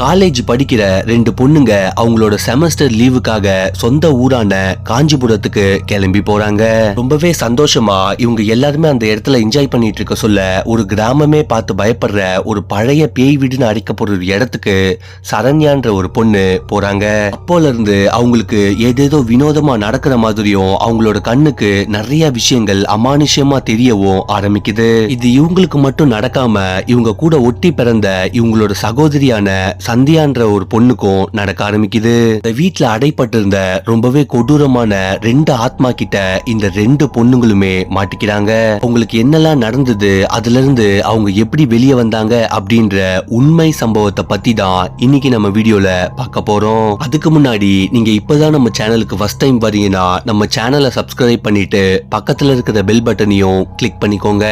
College படிக்கிற ரெண்டு பொண்ணுங்க அவங்களோட செமஸ்டர் லீவுக்காக சொந்த ஊரான காஞ்சிபுரத்துக்கு கிளம்பி போறாங்க. ரொம்பவே சந்தோஷமா இவங்க எல்லாருமே அந்த இடத்துல என்ஜாய் பண்ணிட்டு இருக்க சொல்ல ஒரு கிராமமே பார்த்து பயப்படுற ஒரு பழைய பேய் வீடுன்னு அழைக்கப்படுற ஒரு இடத்துக்கு சரண்யான்ற ஒரு பொண்ணு போறாங்க. அப்போல இருந்து அவங்களுக்கு ஏதேதோ வினோதமா நடக்கிற மாதிரியும் அவங்களோட கண்ணுக்கு நிறைய விஷயங்கள் அமானுஷ்யமா தெரியவும் ஆரம்பிக்குது. இது இவங்களுக்கு மட்டும் நடக்காம இவங்க கூட ஒட்டி பிறந்த இவங்களோட சகோதரியான சந்தியான்ற ஒரு பொண்ணுக்கும் நடக்க ஆரம்பிக்குது. இந்த வீட்டுல அடைப்பட்டிருந்த ரொம்பவே கொடூரமான ரெண்டு ஆத்மா கிட்ட இந்த ரெண்டு பொண்ணுங்களுமே மாட்டிக்கிறாங்க. உங்களுக்கு என்னெல்லாம் நடந்தது? அதுல இருந்து அவங்க எப்படி வெளியே வந்தாங்க? அப்படின்ற உண்மை சம்பவத்தை பத்தி தான் இன்னைக்கு நம்ம வீடியோல பார்க்க போறோம். அதுக்கு முன்னாடி நீங்க இப்பதான் நம்ம சேனலுக்கு ஃபர்ஸ்ட் டைம் வரீங்கன்னா நம்ம சேனலை சப்ஸ்கிரைப் பண்ணிட்டு பக்கத்துல இருக்கிற பெல் பட்டனையும் கிளிக் பண்ணிக்கோங்க.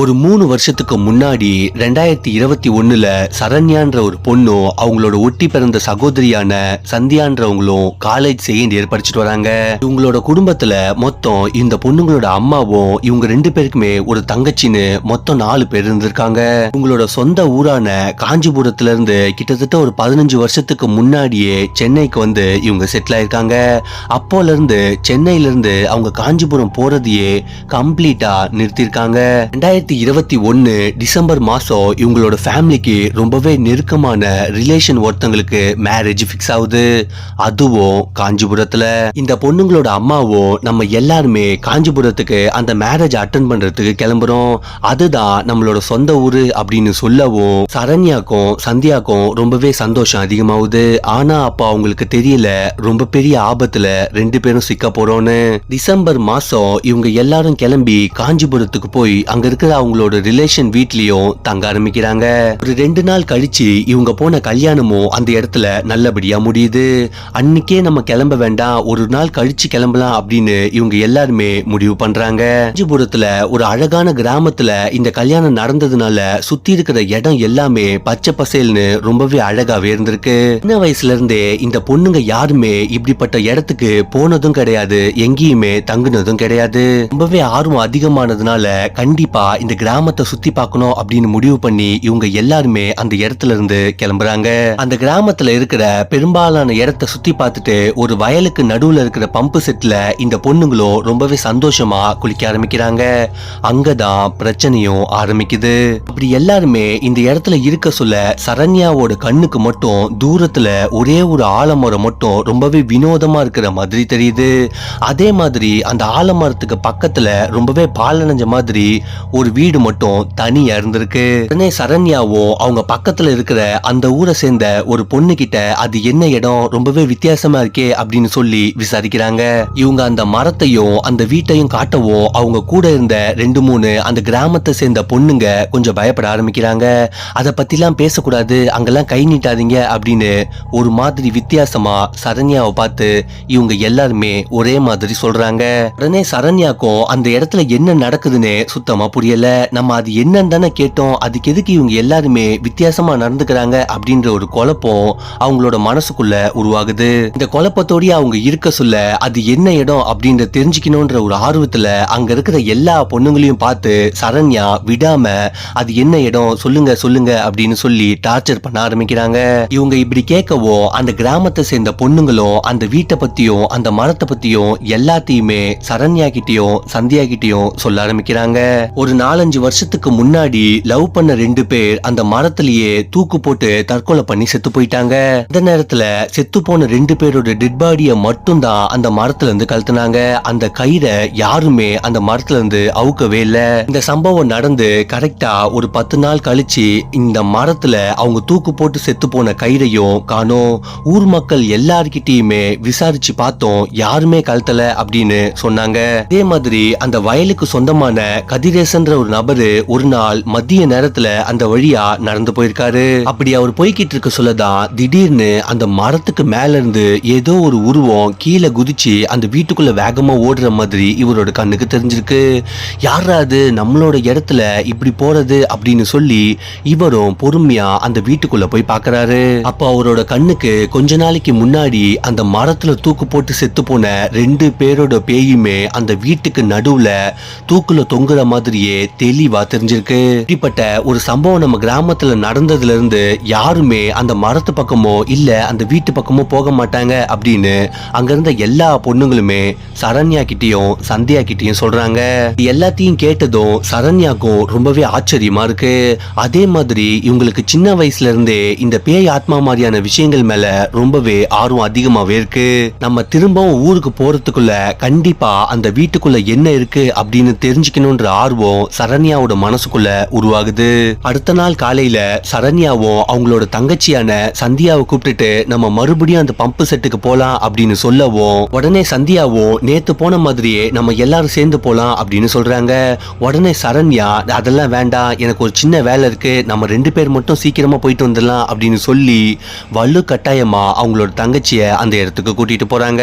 ஒரு மூணு வருஷத்துக்கு முன்னாடி ரெண்டாயிரத்தி இருபத்தி ஒண்ணுல சரண்யான்ற ஒரு பொண்ணும் அவங்களோட ஒட்டி பிறந்த சகோதரியான சந்தியான்றவங்களும் காலேஜ் செகண்ட் இயர் படிச்சுட்டு வராங்க. இவங்களோட குடும்பத்துல மொத்தம் இந்த பொண்ணுங்களோட அம்மாவும் இவங்க ரெண்டு பேருக்குமே ஒரு தங்கச்சின்னு மொத்தம் நாலு பேர் இருந்திருக்காங்க. இவங்களோட சொந்த ஊரான காஞ்சிபுரத்துல இருந்து கிட்டத்தட்ட ஒரு பதினஞ்சு வருஷத்துக்கு முன்னாடியே சென்னைக்கு வந்து இவங்க செட்டில் ஆயிருக்காங்க. அப்போல இருந்து சென்னையில இருந்து அவங்க காஞ்சிபுரம் போறதையே கம்ப்ளீட்டா நிறுத்திருக்காங்க ரெண்டாயிரத்தி இருபத்தி ஒன்னு டிசம்பர் மாசம் இவங்களோட ஃபேமிலிக்கு ரொம்பவே நெருக்கமான ரிலேஷன் ஒருத்தங்களுக்கு மேரேஜ் ஃபிக்ஸ் ஆகுது. அதுவும் காஞ்சிபுரத்துல. இந்த பொண்ணுங்களோட அம்மாவும் நம்ம எல்லாருமே காஞ்சிபுரத்துக்கு அந்த மேரேஜ் அட்டன் பண்றதுக்கு கிளம்புறோம். அதுதான் நம்மளோட சொந்த ஊரு அப்படின்னு சொல்லவும் சரண்யாக்கும் சந்தியாக்கும் ரொம்பவே சந்தோஷம் அதிகமாகுது. ஆனா அப்ப அவங்களுக்கு தெரியல ரொம்ப பெரிய ஆபத்துல ரெண்டு பேரும் சிக்க போறோம்னு. டிசம்பர் மாசம் இவங்க எல்லாரும் கிளம்பி காஞ்சிபுரத்துக்கு போய் அங்க இருக்கிற அவங்களோட ரிலேஷன் வீட்லயும் தங்க ஆரம்பிக்கிறாங்க. ஒரு ரெண்டு நாள் கழிச்சு இவங்க போன கல்யாணமும் அந்த இடத்துல நல்லபடியா முடியுது. அன்னைக்கே நம்ம கிளம்ப வேண்டாம் ஒரு நாள் கழிச்சு கிளம்பலாம் அப்படின்னு இவங்க எல்லாருமே முடிவு பண்றாங்க. காஞ்சிபுரத்துல ஒரு அழகான கிராமத்துல இந்த கல்யாணம் நடந்ததுனால சுத்தி இருக்கிற இடம் எல்லாமே பச்சை பசேல்னு ரொம்பவே அழகாவே இருந்திருக்கு. சின்ன வயசுல இருந்தே இந்த பொண்ணுங்க யாருமே இப்படிப்பட்ட இடத்துக்கு போனதும் கிடையாது எங்கேயுமே தங்குனதும் கிடையாது. ரொம்பவே ஆர்வம் அதிகமானதுனால கண்டிப்பா இந்த கிராமத்தை சுத்தி பார்க்கணும் அப்படின்னு முடிவு பண்ணி இவங்க எல்லாருமே அந்த இடத்துல இருந்து கிளம்புறாங்க. அந்த கிராமத்துல இருக்கிற பெரும்பாலான இடத்த சுத்தி பார்த்துட்டு ஒரு வயலுக்கு நடுவுல இருக்கிற பம்பு செட்ல இந்த பொண்ணுங்களும் ரொம்பவே சந்தோஷமா குளிக்க ஆரம்பிக்கிறாங்க. அங்கதான் பிரச்சனையும் ஆரம்பிக்குது. அப்படி எல்லாருமே இந்த இடத்துல இருக்க சொல்ல சரண்யாவோட கண்ணுக்கு மட்டும் தூரத்துல ஒரே ஒரு ஆலமரம் மட்டும் ரொம்பவே வினோதமா இருக்கிற மாதிரி தெரியுது. அதே மாதிரி அந்த ஆலமரத்துக்கு பக்கத்துல ரொம்பவே பாலனஞ்ச மாதிரி ஒரு வீடு மட்டும் தனியா இருந்திருக்கு. உடனே சரண்யாவும் அவங்க பக்கத்துல இருக்கிற அந்த ஊரை சேர்ந்த ஒரு பொண்ணு கிட்ட அது என்ன இடம்? ரொம்பவே வித்தியாசமா இருக்கே அப்படின்னு சொல்லி விசாரிக்கிறாங்க. இவங்க அந்த மரத்தையும் அந்த வீட்டையும் காட்டவும் அவங்க கூட இருந்த ரெண்டு மூணு அந்த கிராமத்தை சேர்ந்த பொண்ணுங்க கொஞ்சம் பயப்பட ஆரம்பிக்கிறாங்க. அதை பத்திலாம் பேசக்கூடாது. அங்கெல்லாம் கை நீட்டாதீங்க அப்படின்னு ஒரு மாதிரி வித்தியாசமா சரண்யாவை பார்த்து இவங்க எல்லாருமே ஒரே மாதிரி சொல்றாங்க. உடனே சரண்யாக்கும் அந்த இடத்துல என்ன நடக்குதுன்னு சுத்தமா புரியல. நம்ம அது என்னன்னு தானே கேட்டோம். அதுக்கு எதுக்கு இவங்க எல்லாருமே வித்தியாசமா நடந்துக்கிறாங்க அப்படின்ற ஒரு குழப்பம் அவங்களோட மனசுக்குள்ள உருவாகுது. இந்த குழப்பத்தோடய அவங்க இருக்க சொல்ல அது என்ன இடம் அப்படின்ற தெரிஞ்சுக்கணும்ன்ற ஒரு ஆர்வத்துல அங்க இருக்கிற எல்லா பொண்ணுங்களையும் பார்த்து சரண்யா விடாம அது என்ன இடம் சொல்லுங்க சொல்லுங்க அப்படின்னு சொல்லி டார்ச்சர் பண்ண ஆரம்பிக்கிறாங்க. இவங்க இப்படி கேட்கவும் அந்த கிராமத்தை சேர்ந்த பொண்ணுங்களும் அந்த வீட்டை பத்தியும் அந்த மரத்தை பத்தியும் எல்லாத்தையுமே சரண்யா கிட்டயும் சந்தியா கிட்டயும் சொல்ல ஆரம்பிக்கிறாங்க. ஒரு நாள் நாலஞ்சு வருஷத்துக்கு முன்னாடி லவ் பண்ண ரெண்டு பேர் அந்த மரத்திலேயே தூக்கு போட்டு தற்கொலை பண்ணி செத்து போயிட்டாங்க. அந்த நேரத்துல செத்து போன ரெண்டு பேரோட டெட் பாடிய மட்டும் தான் அந்த மரத்துல இருந்து கழுத்துனாங்க. அந்த கயிறை யாருமே அந்த மரத்துல இருந்து அவுக்கவே இல்ல. இந்த சம்பவம் நடந்து கரெக்டா ஒரு பத்து நாள் கழிச்சு இந்த மரத்துல அவங்க தூக்கு போட்டு செத்து போன கயிறையும் காணோம். ஊர் மக்கள் எல்லார்கிட்டயுமே விசாரிச்சு பார்த்தோம். யாருமே கழுத்தல அப்படின்னு சொன்னாங்க. அதே மாதிரி அந்த வயலுக்கு சொந்தமான கதிரேசன்ற ஒரு நபரு ஒரு நாள் மதிய நேரத்துல அந்த வழியா நடந்து போயிருக்காரு. அப்படி அவர் போய்கிட்டு இருக்க சொல்லதான் திடீர்னு அந்த மரத்துக்கு மேல இருந்து ஏதோ ஒரு உருவம் கீழே குதிச்சு அந்த வீட்டுக்குள்ள வேகமா ஓடுற மாதிரி இவரோட கண்ணுக்கு தெரிஞ்சிருக்கு. யாராவது நம்மளோட இடத்துல இப்படி போறது அப்படின்னு சொல்லி இவரும் பொறுமையா அந்த வீட்டுக்குள்ள போய் பாக்குறாரு. அப்ப அவரோட கண்ணுக்கு கொஞ்ச நாளைக்கு முன்னாடி அந்த மரத்துல தூக்கு போட்டு செத்து போன ரெண்டு பேரோட பேயுமே அந்த வீட்டுக்கு நடுவுல தூக்குல தொங்குற மாதிரியே தெளிவா தெரிஞ்சிருக்கு. இப்படிப்பட்ட ஒரு சம்பவம் நம்ம கிராமத்துல நடந்ததுல இருந்து யாருமே அந்த மரத்து பக்கமோ இல்ல அந்த வீட்டு பக்கமோ போக மாட்டாங்க அப்படின்னு அங்க இருந்த எல்லா பொண்ணுங்களுமே சரண்யா கிட்டயும் சந்தியா கிட்டயும் சொல்றாங்க. இது எல்லாத்தையும் கேட்டதும் சரண்யாக்கும் ரொம்பவே ஆச்சரியமா இருக்கு. அதே மாதிரி இவங்களுக்கு சின்ன வயசுல இருந்தே இந்த பேய் ஆத்மா மாதிரியான விஷயங்கள் மேல ரொம்பவே ஆர்வம் அதிகமாவே இருக்கு. நம்ம திரும்பவும் ஊருக்கு போறதுக்குள்ள கண்டிப்பா அந்த வீட்டுக்குள்ள என்ன இருக்கு அப்படின்னு தெரிஞ்சுக்கணும்ன்ற ஆர்வம் சரண்யாவோட மனசுக்குள்ள உருவாகுது. அடுத்த நாள் காலையில சரண்யாவும் அவங்களோட தங்கச்சியான சந்தியாவை கூப்பிட்டுட்டு நம்ம மறுபடியும் அந்த பம்பு செட்டுக்கு போலாம் அப்படின்னு சொல்லவும் உடனே சந்தியாவும் நேத்து போன மாதிரியே நம்ம எல்லாரும் சேர்ந்து போலாம் அப்படின்னு சொல்றாங்க. உடனே சரண்யா அதெல்லாம் வேண்டாம். எனக்கு ஒரு சின்ன வேலை இருக்கு. நம்ம ரெண்டு பேர் மட்டும் சீக்கிரமா போயிட்டு வந்துடலாம் அப்படின்னு சொல்லி வலு கட்டாயமா அவங்களோட தங்கச்சிய அந்த இடத்துக்கு கூட்டிட்டு போறாங்க.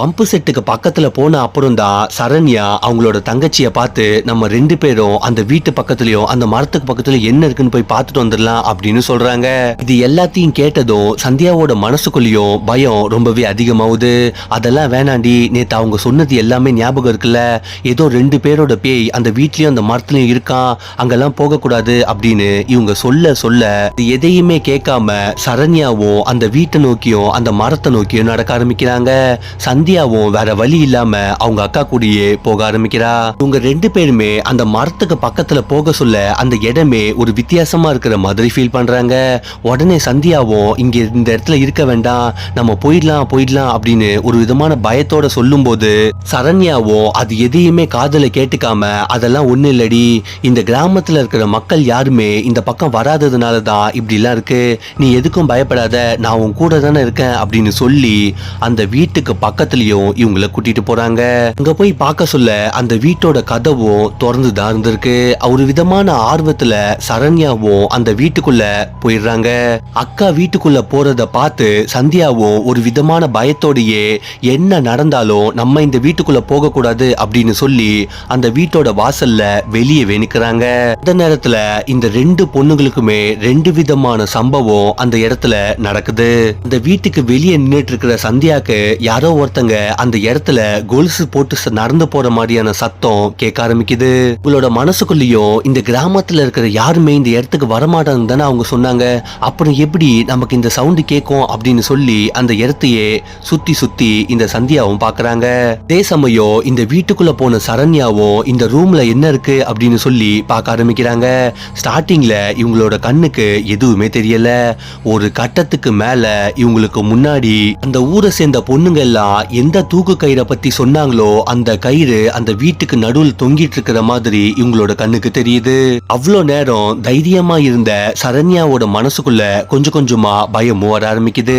பம்பு செட்டுக்கு பக்கத்துல போன அப்புறம் தான் சரண்யா அவங்களோட தங்கச்சிய பார்த்து நம்ம ரெண்டு பேரும் அந்த வீட்டு பக்கத்துலயும் அந்த மரத்துக்கு பக்கத்துல என்ன இருக்குன்னு போய் பார்த்துட்டு வந்துடலாம் அப்படின்னு சொல்றாங்க. இது எல்லாத்தையும் கேட்டதும் சந்தியாவோட மனசுக்குள்ளேயும் பயம் ரொம்பவே அதிகமாகுது. அதெல்லாம் வேணாண்டி நேத்து அவங்க சொன்னது எல்லாமே ஞாபகம் இருக்குல்ல? ஏதோ ரெண்டு பேரோட பேய் அந்த வீட்லயும் அந்த மரத்துலயும் இருக்கான் அங்கெல்லாம் போகக்கூடாது அப்படின்னு இவங்க சொல்ல சொல்ல எதையுமே கேட்காம சரண்யாவும் அந்த வீட்டை நோக்கியும் அந்த மரத்தை நோக்கியும் நடக்க ஆரம்பிக்கிறாங்க. சந்தியாவும் வேற வழி இல்லாம அவங்க அக்கா கூடயே போக ஆரம்பிக்கிறா. இவங்க ரெண்டு பேருமே அந்த மரத்தை இடத்துக்கு பக்கத்துல போக சொல்ல அந்த இடமே ஒரு வித்தியாசமா இருக்கிற மாதிரி ஃபீல் பண்றாங்க. உடனே சந்தியாவும் இங்க இந்த இடத்துல இருக்க வேண்டாம். நம்ம போயிடலாம் போயிடலாம் அப்படின்னு ஒரு விதமான பயத்தோட சொல்லும்போது சரண்யாவும் அது எதையுமே காதல கேட்டுக்காம அதெல்லாம் ஒண்ணு இல்லடி. இந்த கிராமத்துல இருக்கிற மக்கள் யாருமே இந்த பக்கம் வராததுனால தான் இப்படி எல்லாம் இருக்கு. நீ எதுக்கும் பயப்படாத. நான் உன் கூட தானே இருக்கேன் அப்படின்னு சொல்லி அந்த வீட்டுக்கு பக்கத்துலயும் இவங்கள கூட்டிட்டு போறாங்க. அங்க போய் பார்க்க சொல்ல அந்த வீட்டோட கதவும் திறந்து தான் இருந்திருக்கு. ஒரு விதமான ஆர்வத்துல சரண்யாவும் அந்த வீட்டுக்குள்ள போயிடுறாங்க. அக்கா வீட்டுக்குள்ள போறத பார்த்து சந்தியாவும் ஒரு விதமான பயத்தோடையே என்ன நடந்தாலும் நம்ம இந்த வீட்டுக்குள்ள போக கூடாது அப்படின்னு சொல்லி அந்த வீட்டோட வாசல்ல வெளியே நிக்கிறாங்க அந்த நேரத்துல இந்த ரெண்டு பொண்ணுங்களுக்குமே ரெண்டு விதமான சம்பவம் அந்த இடத்துல நடக்குது. அந்த வீட்டுக்கு வெளியே நின்னுட்டு இருக்கிற சந்தியாக்கு யாரோ ஒருத்தங்க அந்த இடத்துல கொலுசு போட்டு நடந்து போற மாதிரியான சத்தம் கேட்க ஆரம்பிக்குது. உங்களோட மனசுக்குள்ளேயும் இந்த கிராமத்தில் இருக்கிற யாருமே இந்த இடத்துக்கு வரமாட்டாங்க தானே அவங்க சொன்னாங்க. அப்புறம் எப்படி நமக்கு இந்த சவுண்டு கேட்கும் அப்படின்னு சொல்லி அந்த இடத்தையே சுத்தி சுத்தி இந்த சந்தியாவும் பார்க்குறாங்க. அதே சமயம் இந்த வீட்டுக்குள்ள போன சரண்யாவும் இந்த ரூம்ல என்ன இருக்கு அப்படின்னு சொல்லி பார்க்க ஆரம்பிக்கிறாங்க. ஸ்டார்டிங்ல இவங்களோட கண்ணுக்கு எதுவுமே தெரியல. ஒரு கட்டத்துக்கு மேல இவங்களுக்கு முன்னாடி அந்த ஊரை சேர்ந்த பொண்ணுங்க எல்லாம் எந்த தூக்கு கயிறை பத்தி சொன்னாங்களோ அந்த கயிறு அந்த வீட்டுக்கு நடுவில் தொங்கிட்டு இருக்கிற மாதிரி இவங்களோட கண்ணுக்கு தெரியுது. அவ்வளோ நேரம் தைரியமா இருந்த சரண்யாவோட மனசுக்குள்ள கொஞ்சம் கொஞ்சமா பயமும் வர ஆரம்பிக்குது.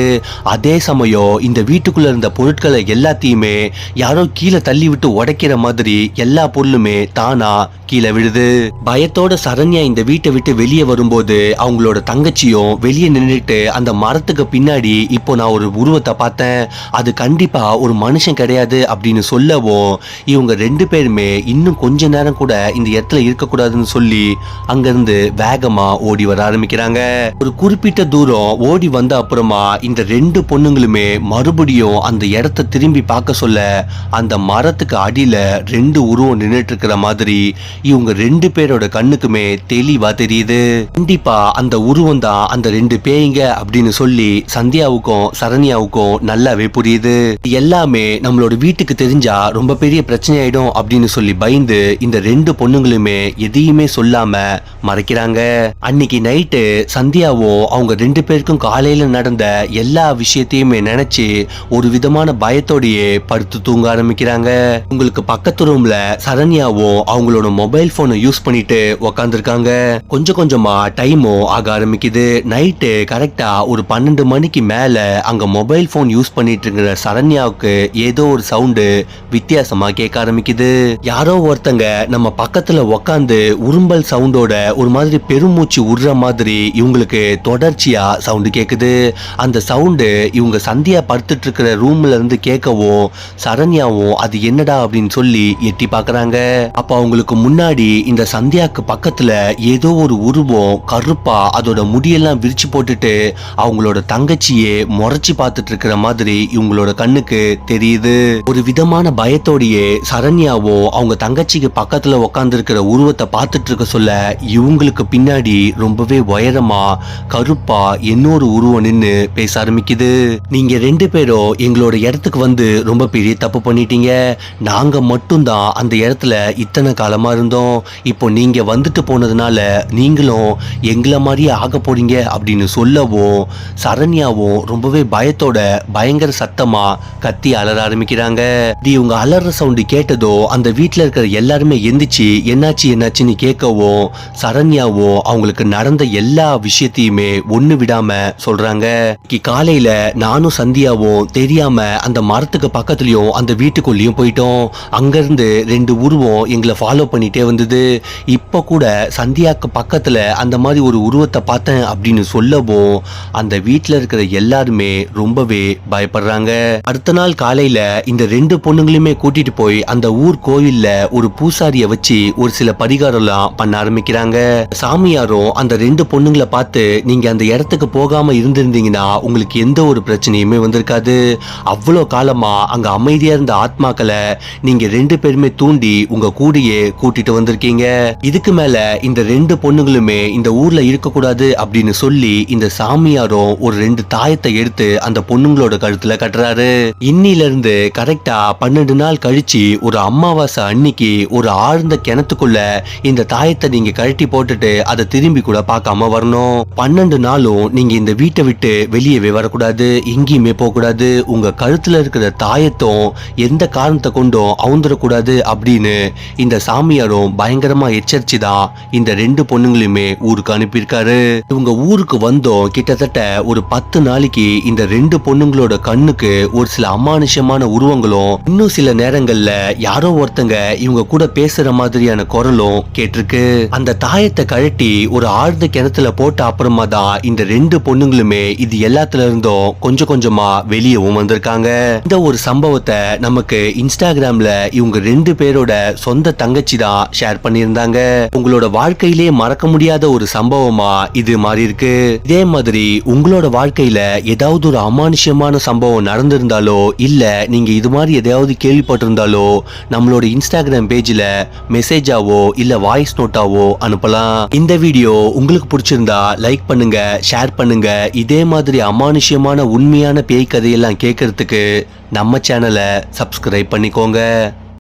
அதே சமயம் இந்த வீட்டுக்குள்ள இருந்த பொருட்களை எல்லாத்தையுமே யாரோ கீழே தள்ளி விட்டு உடைக்கிற மாதிரி எல்லா பொருளுமே தானா கீழே விழுது. பயத்தோட சரண்யா இந்த வீட்டை விட்டு வெளியே வரும்போது அவங்களோட தங்கச்சியும் வெளியே நின்னுட்டு அந்த மரத்துக்கு பின்னாடி இப்போ நான் ஒரு உருவத்தை பார்த்தேன். அது கண்டிப்பா ஒரு மனுஷன் கிடையாது அப்படின்னு சொல்லவும் இவங்க ரெண்டு பேருமே இன்னும் கொஞ்ச நேரம் கூட இந்த இடத்துல இருக்கக்கூடாதுன்னு சொல்லி அங்கிருந்து வேகமா ஓடி வர ஆரம்பிக்கிறாங்க. ஒரு குறிப்பிட்ட தூரம் ஓடி வந்த அப்புறமா இந்த ரெண்டு பொண்ணுங்களுமே மறுபடியும் அந்த இடத்த திரும்பி பார்க்க சொல்ல அந்த மரத்துக்கு அடியில ரெண்டு உருவம் நின்னுட்டு இருக்கிற மாதிரி இவங்க ரெண்டு பேரோட கண்ணுக்குமே தெளிவா தெரியுது. கண்டிப்பா அந்த உருவம் தான் அந்த ரெண்டு பேய்ங்க அப்படின்னு சொல்லி சந்தியாவுக்கும் சரண்யாவுக்கும் நல்லாவே புரியுது. எல்லாமே நம்மளோட வீட்டுக்கு தெரிஞ்சா ரொம்ப பெரிய பிரச்சனை ஆயிடும் அப்படின்னு சொல்லி பயந்து இந்த ரெண்டு பொண்ணுங்க அவங்களுமே எதையுமே சொல்லாம மறைக்கிறாங்க. அன்னைக்கு நைட்டு சந்தியாவோ அவங்க ரெண்டு பேருக்கும் காலையில நடந்த எல்லா விஷயத்தையுமே நினைச்சு ஒரு விதமான பயத்தோடையே படுத்து தூங்க ஆரம்பிக்கிறாங்க. உங்களுக்கு பக்கத்து ரூம்ல சரண்யாவும் அவங்களோட மொபைல் போனை யூஸ் பண்ணிட்டு உக்காந்துருக்காங்க. கொஞ்சம் கொஞ்சமா டைமும் ஆக ஆரம்பிக்குது. நைட்டு கரெக்டா ஒரு பன்னெண்டு மணிக்கு மேல அங்க மொபைல் போன் யூஸ் பண்ணிட்டு இருக்கிற சரண்யாவுக்கு ஏதோ ஒரு சவுண்டு வித்தியாசமா கேட்க ஆரம்பிக்குது. யாரோ ஒருத்தங்க நம்ம பக்கத்துல பக்கத்துல உக்காந்து உரும்பல் சவுண்டோட ஒரு மாதிரி பெருமூச்சு உடுற மாதிரி இவங்களுக்கு தொடர்ச்சியா சவுண்டு கேக்குது. அந்த சவுண்டு இவங்க சந்தியா படுத்துட்டு இருக்கிற ரூம்ல இருந்து கேட்கவும் சரண்யாவும் அது என்னடா அப்படின்னு சொல்லி எட்டி பாக்குறாங்க. அப்ப அவங்களுக்கு முன்னாடி இந்த சந்தியாக்கு பக்கத்துல ஏதோ ஒரு உருவம் கருப்பா அதோட முடியெல்லாம் விரிச்சு போட்டுட்டு அவங்களோட தங்கச்சியே முறைச்சி பார்த்துட்டு இருக்கிற மாதிரி இவங்களோட கண்ணுக்கு தெரியுது. ஒரு விதமான பயத்தோடையே சரண்யாவும் அவங்க தங்கச்சிக்கு பக்கத்துல உட்கார்ந்து இருக்கிற உருவத்தை பார்த்துட்டு இருக்க சொல்ல இவங்களுக்கு பின்னாடி ரொம்பவே உயரமா கருப்பா இன்னொரு உருவம் நின்று பேச ஆரம்பிக்குது. நீங்க ரெண்டு பேரும் எங்களோட இடத்துக்கு வந்து ரொம்ப பெரிய தப்பு பண்ணிட்டீங்க. நாங்க மட்டும்தான் அந்த இடத்துல இத்தனை காலமா இருந்தோம். இப்போ நீங்க வந்துட்டு போனதுனால நீங்களும் எங்களை மாதிரியே ஆக போறீங்க அப்படின்னு சொல்லவும் சரண்யாவும் ரொம்பவே பயத்தோட பயங்கர சத்தமா கத்தி அலற ஆரம்பிக்கிறாங்க. இவங்க அலற சவுண்டு கேட்டதோ அந்த வீட்டுல இருக்கிற எல்லாருமே எந்திரிச்சு என்னாச்சு என்னாச்சுன்னு கேட்கவும் சரண்யாவும் அவங்களுக்கு நடந்த எல்லா விஷயத்தையுமே ஒண்ணு விடாம சொல்றாங்க. காலையில நானும் சந்தியாவும் தெரியாம அந்த மரத்துக்கு பக்கத்துலயும் அந்த வீட்டுக்குள்ளேயும் போயிட்டோம். அங்கிருந்து ரெண்டு உருவம் எங்களை ஃபாலோ பண்ணிட்டே வந்தது. இப்ப கூட சந்தியாக்கு பக்கத்துல அந்த மாதிரி ஒரு உருவத்தை பார்த்தேன் அப்படின்னு சொல்லவும் அந்த வீட்டுல இருக்கிற எல்லாருமே ரொம்பவே பயப்படுறாங்க. அடுத்த நாள் காலையில இந்த ரெண்டு பொண்ணுங்களுமே கூட்டிட்டு போய் அந்த ஊர் கோயில்ல ஒரு பூசாரிய வச்சு ஒரு சில பரிகாரம்லாம் பண்ண ஆரம்பிக்கிறாங்க. சாமியாரும் அந்த ரெண்டு பொண்ணுங்களை பார்த்து நீங்க அந்த இடத்துக்கு போகாம இருந்திருந்தீங்கன்னா உங்களுக்கு எந்த ஒரு பிரச்சனையுமே வந்திருக்காது. அவ்வளோ காலமா அங்க அமைதியா இருந்த ஆத்மாக்களை நீங்க ரெண்டு பேருமே தூண்டி உங்க கூடையே கூட்டிட்டு வந்திருக்கீங்க. இதுக்கு மேல இந்த ரெண்டு பொண்ணுங்களுமே இந்த ஊர்ல இருக்கக்கூடாது அப்படின்னு சொல்லி இந்த சாமியாரும் ஒரு ரெண்டு தாயத்தை எடுத்து அந்த பொண்ணுங்களோட கழுத்துல கட்டுறாரு. இன்னில இருந்து கரெக்டா பன்னெண்டு நாள் கழிச்சு ஒரு அமாவாசை அன்னைக்கு ஒரு ஆழ்ந்த கிணத்து கிணத்துக்குள்ள இந்த தாயத்தை நீங்க கழட்டி போட்டுட்டு அதை திரும்பி கூட பார்க்காம வரணும். பன்னெண்டு நாளும் நீங்க இந்த வீட்டை விட்டு வெளியவே வரக்கூடாது எங்கேயுமே போக கூடாது உங்க கழுத்துல இருக்கிற தாயத்தும் எந்த காரணத்தை கொண்டும் அவுந்துடக்கூடாது அப்படின்னு இந்த சாமியாரும் பயங்கரமா எச்சரிச்சு தான் இந்த ரெண்டு பொண்ணுங்களையுமே ஊருக்கு அனுப்பியிருக்காரு. இவங்க ஊருக்கு வந்தோம் கிட்டத்தட்ட ஒரு பத்து நாளைக்கு இந்த ரெண்டு பொண்ணுங்களோட கண்ணுக்கு ஒரு சில அமானுஷமான உருவங்களும் இன்னும் சில நேரங்கள்ல யாரோ ஒருத்தங்க இவங்க கூட பேசுற மாதிரியான குரலும் கேட்டிருக்கு. அந்த தாயத்தை கழட்டி ஒரு ஆழ்ந்த கிணத்துல போட்ட அப்புறமா தான் இந்த ரெண்டு பொண்ணுங்களுமே இது எல்லாத்துல இருந்தும் கொஞ்சம் கொஞ்சமா வெளியவும் வந்திருக்காங்க. இந்த ஒரு சம்பவத்தை நமக்கு இன்ஸ்டாகிராம்ல இவங்க ரெண்டு பேரோட சொந்த தங்கச்சி தான் ஷேர் பண்ணியிருந்தாங்க. உங்களோட வாழ்க்கையிலே மறக்க முடியாத ஒரு சம்பவமா இது மாறி இருக்கு இதே மாதிரி உங்களோட வாழ்க்கையில ஏதாவது ஒரு அமானுஷ்யமான சம்பவம் நடந்திருந்தாலோ இல்ல நீங்க இது மாதிரி எதையாவது கேள்விப்பட்டிருந்தாலோ நம்மளோட இன்ஸ்டாகிராம் பேஜ்ல மெசேஜ் மெசேஜாவோ இல்ல வாய்ஸ் நோட்டாவோ அனுப்பலாம். இந்த வீடியோ உங்களுக்கு பிடிச்சிருந்தா லைக் பண்ணுங்க ஷேர் பண்ணுங்க. இதே மாதிரி அமானுஷ்யமான உண்மையான பேய் கதையெல்லாம் கேட்கறதுக்கு நம்ம சேனலை சப்ஸ்கிரைப் பண்ணிக்கோங்க.